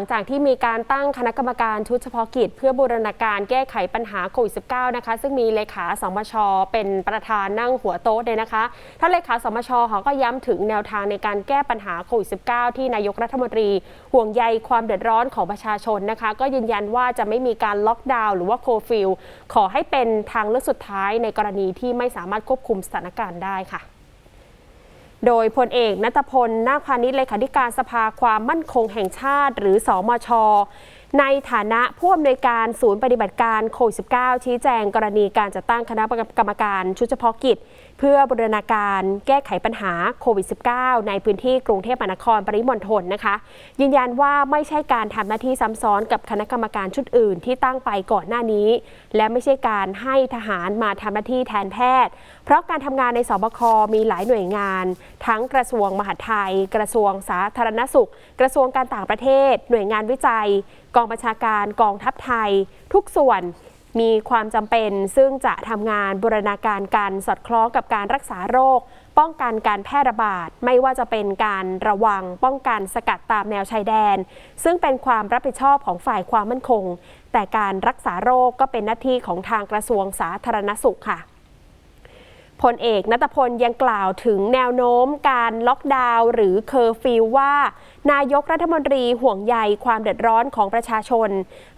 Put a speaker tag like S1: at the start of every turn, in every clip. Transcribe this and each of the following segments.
S1: ลังจากที่มีการตั้งคณะกรรมการชุดเฉพาะกิจ เพื่อบูรณาการแก้ไขปัญหาโควิด -19 นะคะ ซึ่งมีเลขาสมช เป็นประธานนั่งหัวโต๊ะเลยนะคะ ท่านเลขาสมชเขาก็ย้ำถึงแนวทางในการแก้ปัญหาโควิด -19 ที่นายกรัฐมนตรี ห่วงใยความเดือดร้อนของประชาชนนะคะ ก็ยืนยันว่าจะไม่มีการล็อกดาวน์หรือว่าโคฟิลขอให้เป็นทางเลือกสุดท้ายในกรณีที่ไม่สามารถควบคุมสถานการณ์ได้ค่ะ โดยพลเอกนัตพล นาคพาณิชย์เลขาธิการสภาความมั่นคงแห่งชาติ หรือสอมช ในฐานะผู้อำนวยการศูนย์ปฏิบัติการโควิด -19 ชี้แจงกรณีการจัดตั้งคณะกรรมการชุดเฉพาะกิจ เพื่อบูรณาการแก้ไขปัญหาโควิด -19 ในพื้นที่กรุงเทพมหานครปริมณฑลนะคะ ยืนยันว่าไม่ใช่การทำหน้าที่ซ้ำซ้อนกับคณะกรรมการชุดอื่นที่ตั้งไปก่อนหน้านี้ และไม่ใช่การให้ทหารมาทำหน้าที่แทนแพทย์ เพราะการทำงานในสบคมีหลายหน่วยงาน ทั้งกระทรวงมหาดไทย กระทรวงสาธารณสุข กระทรวงการต่างประเทศ หน่วยงานวิจัยกองบัญชาการกองทัพไทย ทุกส่วนมีความจำเป็นซึ่งจะทำงานบูรณาการกันสอดคล้องกับการรักษาโรค ป้องกันการแพร่ระบาด ไม่ว่าจะเป็นการระวังป้องกันสกัดตามแนวชายแดน ซึ่งเป็นความรับผิดชอบของฝ่ายความมั่นคง แต่การรักษาโรคก็เป็นหน้าที่ของทางกระทรวงสาธารณสุขค่ะ พลเอกนัตพลยังกล่าวถึงแนวโน้มการล็อกดาวน์หรือเคอร์ฟิวว่า นายกรัฐมนตรีห่วงใยความเดือดร้อนของประชาชน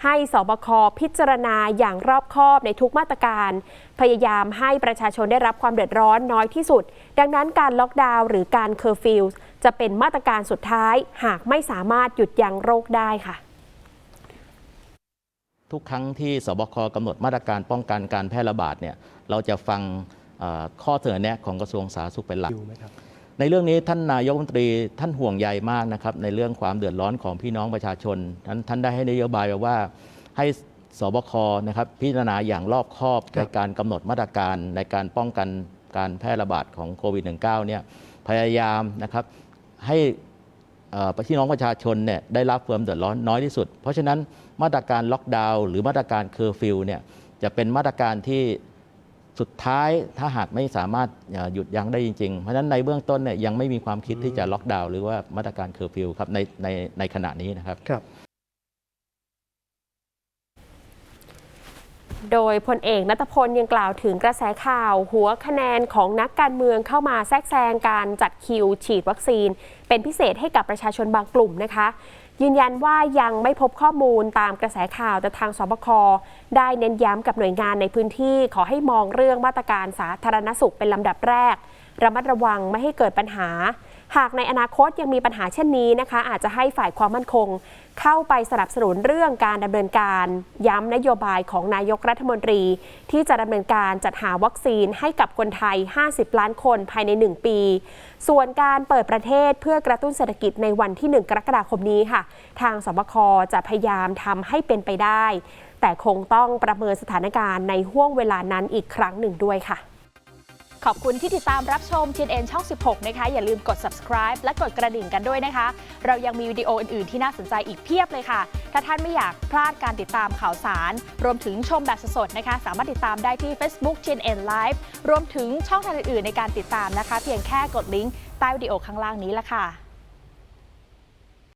S1: ให้สบคพิจารณาอย่างรอบคอบในทุกมาตรการ พยายามให้ประชาชนได้รับความเดือดร้อนน้อยที่สุด ดังนั้นการล็อกดาวน์หรือการเคอร์ฟิวจะเป็นมาตรการสุดท้ายหากไม่สามารถหยุดยั้งโรคได้ค่ะ
S2: ทุกครั้งที่สบคกำหนดมาตรการป้องกันการแพร่ระบาดเนี่ยเราจะฟัง ข้อเสนอแนะของกระทรวงสาธารณสุขเป็นหลัก
S3: อยู่ไหมครับ
S2: ในเรื่องนี้ท่านนายกรัฐมนตรีท่านห่วงใยมากนะครับในเรื่องความเดือดร้อนของพี่น้องประชาชนท่านท่านได้ให้นโยบายไว้ว่าให้สบคนะครับพิจารณาอย่างรอบคอบ
S3: ครั
S2: ใน
S3: บ
S2: การกำหนดมาตรการในการป้องกันการแพร่ระบาดของโควิด -19 เนี่ยพยายามนะครับให้เอ่อพี่น้องประชาชนเนี่ยได้รับความเดือดร้อนน้อยที่สุด เพราะฉะนั้นมาตรการล็อกดาวน์หรือมาตรการเคอร์ฟิวเนี่ยจะเป็นมาตรการที่ สุดท้ายถ้าหากไม่สามารถเอ่อหยุดยั้งได้จริง ๆ เพราะฉะนั้นในเบื้องต้นเนี่ยยังไม่มีความคิดที่จะล็อกดาวน์หรือว่ามาตรการเคอร์ฟิวครับในในในขณะนี้นะครับ
S3: ครับ
S1: โดยพลเอกนัตพลยังกล่าวถึงกระแสข่าว หัวคะแนนของนักการเมืองเข้ามาแทรกแซงการจัดคิวฉีดวัคซีน เป็นพิเศษให้กับประชาชนบางกลุ่มนะคะ ยืนยันว่ายังไม่พบข้อมูลตามกระแสข่าวแต่ทางสบคได้เน้นย้ำกับหน่วยงานในพื้นที่ขอให้มองเรื่องมาตรการสาธารณสุขเป็นลำดับแรก ระมัดระวังไม่ให้เกิดปัญหา หากในอนาคตยังมีปัญหาเช่นนี้นะคะ อาจจะให้ฝ่ายความมั่นคง เข้าไปสนับสนุนเรื่องการดำเนินการ ย้ำนโยบายของนายกรัฐมนตรี ที่จะดำเนินการจัดหาวัคซีนให้กับคนไทย 50 ล้านคนภายใน 1 ปี ส่วนการเปิดประเทศเพื่อกระตุ้นเศรษฐกิจในวันที่ 1 กรกฎาคมนี้ค่ะ ทางสบคจะพยายามทำให้เป็นไปได้ แต่คงต้องประเมินสถานการณ์ในห่วงเวลานั้นอีกครั้งหนึ่งด้วยค่ะ
S4: ขอบคุณที่ติดตามรับชม TNN ช่อง 16 นะคะ อย่าลืมกด subscribe และกดกระดิ่งกันด้วยนะคะ เรายังมีวิดีโออื่น ๆ ที่น่าสนใจอีกเพียบเลยค่ะ ถ้าท่านไม่อยากพลาดการติดตามข่าวสาร รวมถึงชมแบบสดๆนะคะ สามารถติดตามได้ที่ Facebook TNN Live รวมถึงช่องทางอื่น ๆ ในการติดตามนะคะ เพียงแค่กดลิงก์ใต้วิดีโอข้างล่างนี้ละค่ะ